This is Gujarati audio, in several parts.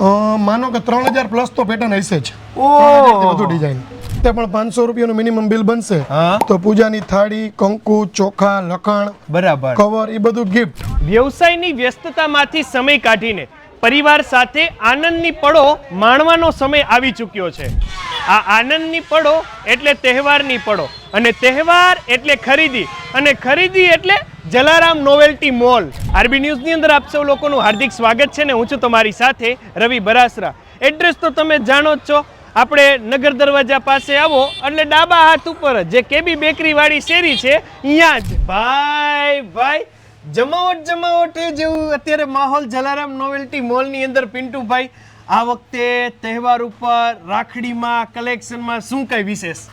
માનો કે ત્રણ હજાર પ્લસ તો પેટર્ન હશે જ. વધુ ડિઝાઇન તે પણ પાંચસો રૂપિયાનું મિનિમમ બિલ બનશે. તો પૂજાની થાળી કંકુ ચોખા લખાણ બરાબર. કવર એ બધું ગિફ્ટ વ્યવસાયની વ્યસ્તતામાંથી સમય કાઢીને પરિવાર સાથે આનંદની પળો માણવાનો સમય આવી ચૂક્યો છે. આ આનંદની પળો એટલે તહેવારની પળો. અને તહેવાર એટલે ખરીદી. અને ખરીદી એટલે જલારામ નોવેલ્ટી મોલ આરબી ન્યૂઝની અંદર આપ સૌ લોકોનું હાર્દિક સ્વાગત છે ને હું છું તમારી સાથે રવિ બરાસરા. એડ્રેસ તો તમે જાણો જ છો. આપણે નગર દરવાજા પાસે આવો એટલે ડાબા હાથ ઉપર જે કેબી બેકરીવાળી શેરી છે અહીંયા જ. ભાઈ ભાઈ, જમાવટ જમાવટ જેવું અત્યારે માહોલ જલારામ નોવેલ્ટી મોલની અંદર. પિન્ટુભાઈ, આ વખતે તહેવાર ઉપર રાખડીમાં કલેક્શનમાં શું કંઈ વિશેષ?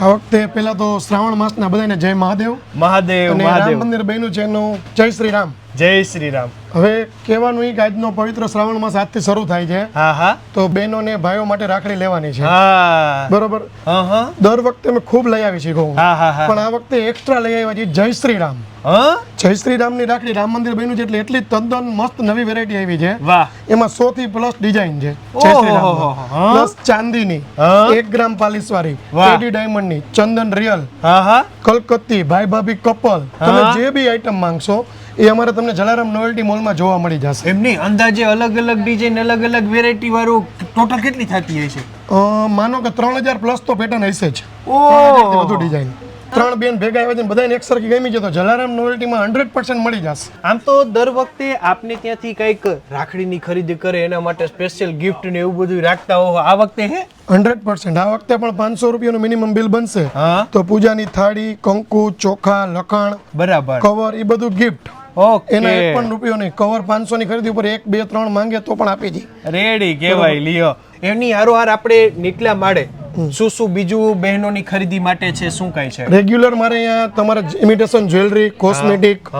આ વખતે પહેલા તો શ્રાવણ માસના બધાને જય મહાદેવ. મહાદેવ મહાદેવ. મંદિર બન્યું છે એનું જય શ્રી રામ. જય શ્રી રામ હવે કહેવાનું એક આજનો પવિત્ર શ્રાવણ માસ આજથી શરૂ થાય છે. હા હા. તો બહેનોને ભાઈઓ માટે રાખડી લેવાની છે. હા. બરોબર? દર વખતે અમે ખૂબ લઈ આવી છીએ ઘઉં. પણ આ વખતે એક્સ્ટ્રા લઈ આવ્યા છીએ જય શ્રી રામ જય શ્રી રામની રાખડી રામ મંદિર બન્યું છે એટલે એટલી તદ્દન મસ્ત નવી વેરાયટી આવી છે. વાહ. એમાં સો થી પ્લસ ડિઝાઇન છે. રામ. પ્લસ ચાંદીની. એક ગ્રામ પાલીસ વાળી વાહ. ડાયમંડની. ચંદન રિયલ કલકત્તી ભાઈ ભાભી કપલ તમે જે બી આઈટમ માંગશો એ અમારે તમને જલારામ નોવેલ્ટી મોલમાં જોવા મળી જશે. એમની અંદાજે અલગ અલગ ડિઝાઇન અલગ અલગ વેરાયટી વાળું ટોટલ કેટલી થતી હશે માનો કે ત્રણ હજાર પ્લસ તો પેટર્ન હશે જ. ઓ! વધુ ડિઝાઇન ત્રણ બેન ભેગા આવ્યા છે ને બધાને એક સરખી ગમી છે તો જલારામ નોવેલ્ટીમાં હંડ્રેડ પર્સન્ટ મળી જશે. આમ તો દર વખતે આપને ત્યાંથી કંઈક રાખડીની ખરીદી કરે એના માટે સ્પેશિયલ ગિફ્ટ ને એવું બધું રાખતા હો આ વખતે હે? હંડ્રેડ પર્સન્ટ આ વખતે પણ પાંચસો રૂપિયાનું મિનિમમ બિલ બનશે. હા. તો પૂજાની થાળી કંકુ ચોખા લખાણ બરાબર. કવર એ બધું ગિફ્ટ ઓકે. એના એક પણ રૂપિયો નહીં કવર પાંચસો ની ખરીદી ઉપર એક બે ત્રણ માંગે તો પણ આપી દી. રેડી કેવાય લ્યો. એની હારોહાર આપણે નીકળ્યા માડે શું શું બીજું બહેનોની ખરીદી માટે છે શું કાંઈ છે? રેગ્યુલર મારે અહીંયા તમારે ઇમિટેશન જ્વેલરી કોસ્મેટિક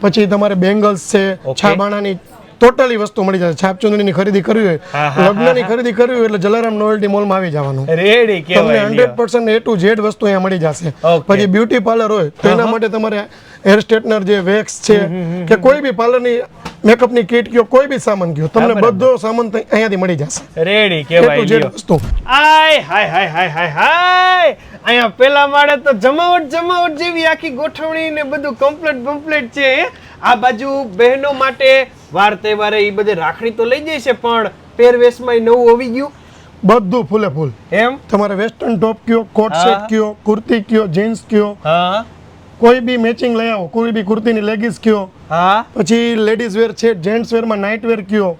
પછી તમારે બેંગલ્સ છે છાબાણાની ટોટલી વસ્તુ મળી જશે છાપ ચૂંદડીની ખરીદી કરવી હોય લગ્નની ખરીદી કરવી હોય એટલે જલારામ નોવેલ્ટી મોલમાં આવી જવાનું. રેડી તમને hundred percent A to Z વસ્તુ અહીંયા મળી જશે. પછી બ્યુટી પાર્લર હોય તો એના માટે તમારે હેર સ્ટ્રેટનર જે વેક્સ છે કે કોઈ બી પાર્લરની મેકઅપની કીટ કયો કોઈ બી સામાન કયો તમને બધો સામાન અહીંયાથી મળી જશે. રેડી કેવાય લ્યો વસ્તુ. આય હાય હાય હાય હાય હાય. અહીંયા પેલા માળે તો જમાવટ જમાવટ જેવી આખી ગોઠવણી ને બધું કમ્પ્લીટ કમ્પ્લીટ છે. આ બાજુ બહેનો માટે વાર તહેવારે એ બધે રાખડી તો લઈ જાય છે પણ પહેરવેશમાં નવું આવી ગયું. બધું ફૂલે ફૂલ. એમ? તમારે વેસ્ટર્ન ટોપ કયો કોટ સેટ કયો કુર્તી કયો જીન્સ કયો? હા. કોઈ બી મેચિંગ લઈ આવો કોઈ બી કુર્તીની લેગીસ કયો હા. પછી લેડીઝ વેર છે જેન્ટ્સ વેરમાં નાઇટ વેર કયો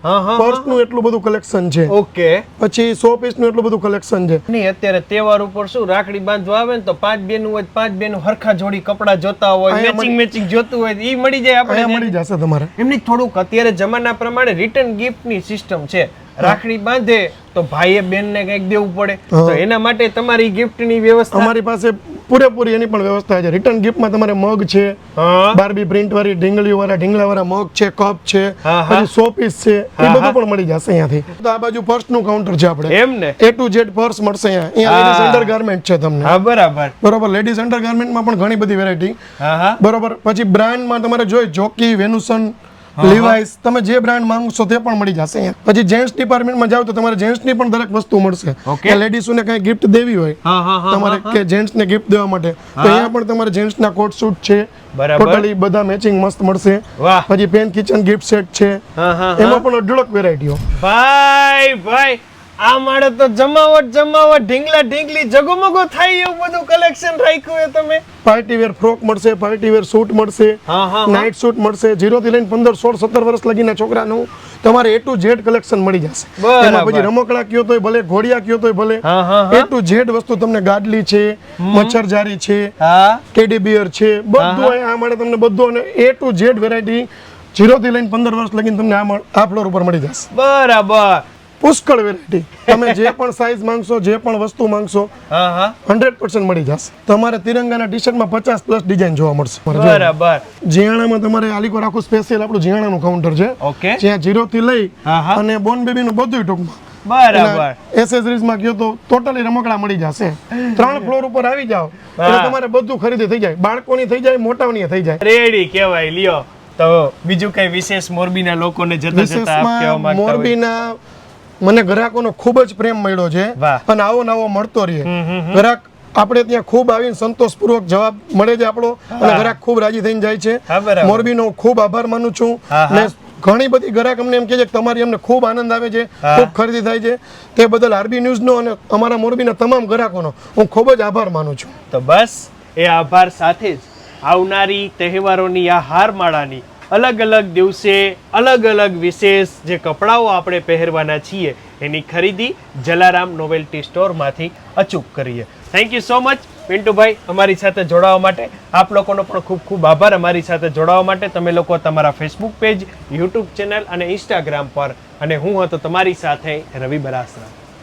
પર્સનું એટલું બધું કલેક્શન છે. ઓકે. પછી સો પીસનું એટલું બધું કલેક્શન છે. નહીં અત્યારે તહેવાર ઉપર શું રાખડી બાંધવા આવે ને તો પાંચ બેન હોય પાંચ બેન હરખા જોડી કપડાં જોતા હોય મેચિંગ મેચિંગ જોતું હોય એ મળી જાય આપણે મળી જશે તમારે. એમની થોડુંક અત્યારે જમાના પ્રમાણે રિટર્ન ગિફ્ટની સિસ્ટમ છે. રાખડી બાંધે તો ભાઈએ બેનને કંઈક દેવું પડે. તો એના માટે તમારી ગિફ્ટની વ્યવસ્થા અમારી પાસે પૂરેપૂરી એની પણ વ્યવસ્થા છે. રિટર્ન ગિફ્ટમાં તમારે મગ છે બારબી પ્રિન્ટ વાળી ઢીંગલી વાળા ઢીંગલા વાળા મગ છે કપ છે. પછી સો પીસ છે એ બધું પણ મળી જશે અહીંયાથી. તો આ બાજુ પર્સનું કાઉન્ટર છે આપણે. એમ ને? એ ટુ ઝેડ પર્સ મળશે અહીંયા. અહીંયા લેડીઝ અંડરગાર્મેન્ટ છે તમને. બરાબર. બરાબર લેડીઝ અંડર ગાર્મેન્ટમાં પણ ઘણી બધી વેરાયટી બરોબર પછી બ્રાન્ડમાં તમારે જોઈ જોકી વેનુસન લિવાઇસ તમે જે બ્રાન્ડ માંગશો તે પણ મળી જશે અહીંયા. પછી જેન્ટ્સ ડિપાર્ટમેન્ટમાં જાવ તો તમારે જેન્ટ્સની પણ દરેક વસ્તુ મળશે. લેડીઝોને કઈ ગિફ્ટ દેવી હોય તમારે કે જેન્ટ્સને ગિફ્ટ દેવા માટે તો અહીંયા પણ તમારે જેન્ટ્સના કોટ સૂટ છે. ટોટલી બધા મેચિંગ મસ્ત મળશે. પછી પેન કિચન ગિફ્ટ સેટ છે. એમાં પણ અઢળક વેરાયટીઓ ભાઈ ભાઈ. આ માળે તો જમાવટ જમાવટ ઢીંગલા ઢીંગલી જગમગો થાય એવું બધું કલેક્શન રાખ્યું છે તમે. પાર્ટી વેર ફ્રોક મળશે પાર્ટી વેર સૂટ મળશે હા હા નાઇટ સૂટ મળશે 0 થી લઈને પંદર સોળ સત્તર વર્ષ લગીના છોકરાનું તમારે એ ટુ ઝેડ કલેક્શન મળી જશે. એમાં પછી રમકડા કયો તોય ભલે ઘોડિયા કયો તોય ભલે એ ટુ ઝેડ વસ્તુ તમને ગાડલી છે મચ્છરજારી છે હા. ટેડી બિયર છે બધું આ માળે તમને બધું અને એ ટુ ઝેડ વેરાયટી 0 થી લઈને પંદર વર્ષ લગીને તમને આ ફ્લોર ઉપર મળી જશે. બરાબર. પુષ્કળ વેરાયટી તમે જે પણ સાઈઝ માંગશો જે પણ વસ્તુ માંગશો હંડ્રેડ પર્સન્ટ મળી જશે. તમારે તિરંગાના ટી શર્ટમાં પચાસ પ્લસ ડિઝાઇન જોવા મળશે. બરાબર. જીયાણામાં તમારે આલીકો રાખું સ્પેશિયલ આપણું જીયાણાનું કાઉન્ટર છે. ઓકે. જ્યાં જીરો થી લઈ. અને બોર્ન બેબીનું બધું ટૂંકમાં. બરાબર. એસેસરીઝમાં તો ટોટલી રમકડા મળી જશે. ત્રણ ફ્લોર ઉપર આવી જાવ એટલે તમારે બધું ખરીદી થઈ જાય. બાળકોની થઈ જાય મોટાઓની થઈ જાય. રેડી કહેવાય. લ્યો. તો બીજું કઈ વિશેષ મોરબીના લોકોને જતા જતા મોરબીના મને ગ્રાહકોનો ખૂબ જ પ્રેમ મળ્યો છે અને આવો નવો મળતો રહે ગ્રાહક આપણે ત્યાં ખૂબ આવીને સંતોષપૂર્વક જવાબ મળે છે આપણો અને ગ્રાહક ખૂબ રાજી થઈને જાય છે. મોરબીનો ખૂબ આભાર માનું છું. ને ઘણી બધી ગ્રાહક અમને એમ કહે છે કે તમારી અમને ખૂબ આનંદ આવે છે ખૂબ ખરીદી થાય છે. તે બદલ આરબી ન્યૂઝનો અને અમારા મોરબીના તમામ ગ્રાહકોનો હું ખૂબ જ આભાર માનું છું. તો બસ એ આભાર સાથે જ આવનારી તહેવારોની આ હારમાળાની અલગ અલગ દિવસે અલગ અલગ વિશેષ જે કપડાઓ આપણે પહેરવાના છીએ, એની ખરીદી જલારામ નોવેલ્ટી સ્ટોરમાંથી અચૂક કરીએ. Thank you so much Pintubhai, અમારી સાથે જોડાવા માટે. આપ લોકોનો પણ ખૂબ ખૂબ આભાર અમારી સાથે જોડાવા માટે. તમે લોકો તમારા ફેસબુક પેજ યુટ્યુબ ચેનલ અને ઇન્સ્ટાગ્રામ પર. અને હું હતો તમારી સાથે રવિ બરાસરા.